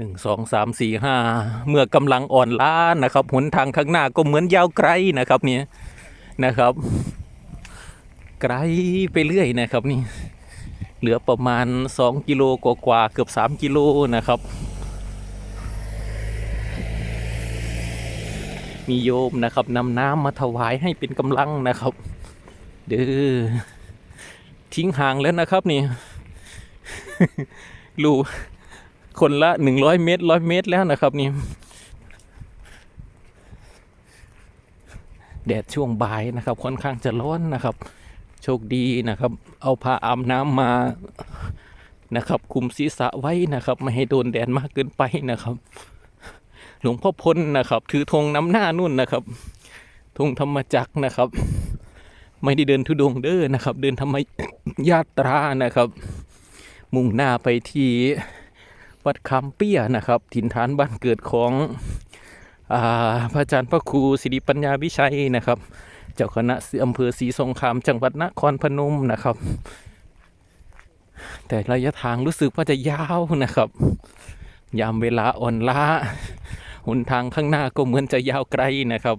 หนึ่งสองสามสี่ห้าเมื่อกำลังอ่อนล้านะครับหนทางข้างหน้าก็เหมือนยาวไกลนะครับเนี่ยนะครับ ไกลไปเรื่อยนะครับนี่ เหลือประมาณ2กิโลกว่าเกือบ3กิโลนะครับ มีโยมนะครับนำน้ำมาถวายให้เป็นกำลังนะครับ เด้อทิ้งห่างแล้วนะครับนี่ลู คนละ100เมตร100เมตรแล้วนะครับนี่แดดช่วงบ่ายนะครับ ค่อนข้างจะร้อนนะครับ โชคดีนะครับ เอาผ้าอาบน้ำมานะครับ คุมศีรษะไว้นะครับ ไม่ให้โดนแดดมากเกินไปนะครับ หลวงพ่อพลนะครับ ถือธงน้ำหน้านุ่นนะครับธงธรรมจักรนะครับ ไม่ได้เดินทุดงเด้อนะครับ เดินธรรมยาตรานะครับ มุ่งหน้าไปที่ วัดคำเปี้ยนะครับ ถิ่นฐานบ้านเกิดของอาพระอาจารย์พระครูสิริปัญญาวิชัยนะครับ เจ้าคณะอำเภอศรีสงครามจังหวัดนครพนมนะครับ แต่ระยะทางรู้สึกว่าจะยาวนะครับ ยามเวลาอ่อนล้าหนทางข้างหน้าก็เหมือนจะยาวไกลนะครับ